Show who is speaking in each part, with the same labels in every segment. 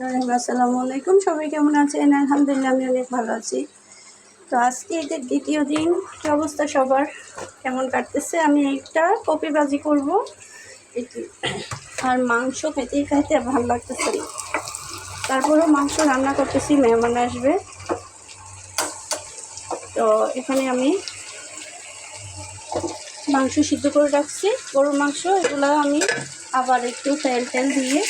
Speaker 1: আসসালামু আলাইকুম। সবাই কেমন আছেন? আলহামদুলিল্লাহ, আমি অনেক ভালো আছি। তো আজকে ঈদের দ্বিতীয় দিন, কি অবস্থা সবার? কেমন কাটতেছে? আমি একটা কপি ভাজি করব। আর মাংস খেতে খাইতে ভালো লাগতেছে না। তারপরেও মাংস রান্না করতেছি, মেহমান আসবে। তো এখানে আমি মাংস সিদ্ধ করে রাখছি। গরুর মাংস, এগুলো আমি আবার একটু তেল তেল দিয়ে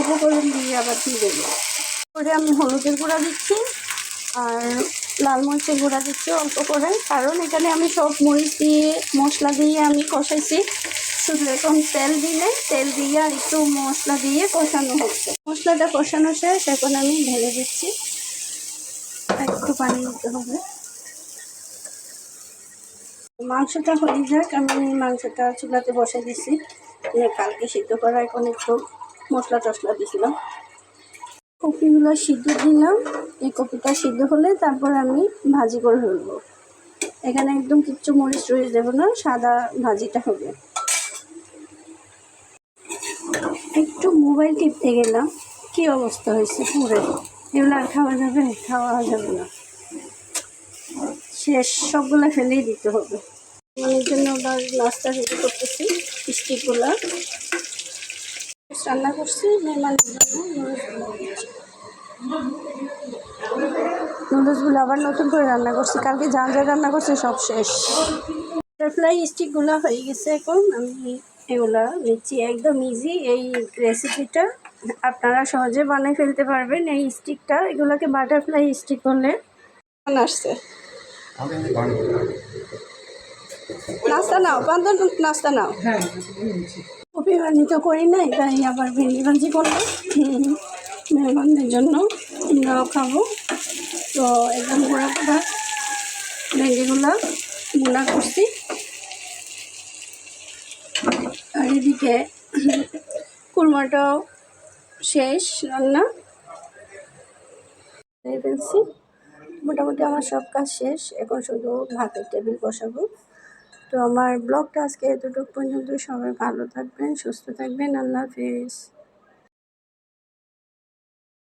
Speaker 1: উপকরণ দিয়ে আবার দিয়ে দেবো। করে আমি হলুদের গুঁড়া দিচ্ছি আর লাল মরিচের গুঁড়া দিচ্ছি অল্প করে। কারণ এখানে আমি সব মরিচ দিয়ে, মশলা দিয়ে আমি কষাইছি। শুধু এখন তেল দিলে, তেল দিয়ে আর একটু মশলা দিয়ে কষানো হচ্ছে। মশলাটা কষানো শেষ, এখন আমি ঢেলে দিচ্ছি। একটু পানি দিতে হবে। মাংসটা হয়ে যাক, আমি মাংসটা চুলাতে বসে দিছি। দিয়ে কালকে সিদ্ধ করা এখন একটু। মশলা টশলা দিয়েছিলাম। কপিগুলো সিদ্ধ দিলাম। এই কপিটা সিদ্ধ হলে তারপর আমি ভাজি করে ফেলব। এখানে একদম কিচ্ছু মরিচ টরিচ দেবো না, সাদা ভাজিটা হবে। একটু মোবাইল টিপতে গেলাম, কি অবস্থা হয়েছে পুরে? এগুলো আর খাওয়া যাবে? খাওয়া যাবে না। শেষ, সবগুলো ফেলেই দিতে হবে। আমার জন্য আবার নাস্তা রেডি করতেছি, স্টিকগুলা। রান্না করছি মেহমানের নুডলসগুলো আবার নতুন করে রান্না করছি। কালকে যা যা রান্না করছি সব শেষ। বাটারফ্লাই স্টিকগুলো হয়ে গেছে এখন, আমি এগুলো নিচ্ছি। একদম ইজি এই রেসিপিটা আপনারা সহজে বানিয়ে ফেলতে পারবেন। এই স্টিকটা, এগুলোকে বাটারফ্লাই স্টিক বলে আসছে। নাস্তা নাও পান্তন নাস্তা নাও। কপি ভাজি তো করি নাই তাই আবার ভেন্ডি ভাজি করলাম। হুম, মেহমানদের জন্য আমরাও খাব। তো একদম ঘোরা ঘোরা ভেন্ডিগুলো গুঁড়া করছি। আর এদিকে কুরমাটাও শেষ রান্না। ফেলছি। মোটামুটি আমার সব কাজ শেষ। এখন শুধু ভাতের টেবিল বসাবো। তো আমার ব্লগটা আজকে এতটুকু পর্যন্ত। সবাই ভালো থাকবেন সুস্থ থাকবেন। আল্লাহ হাফিজ।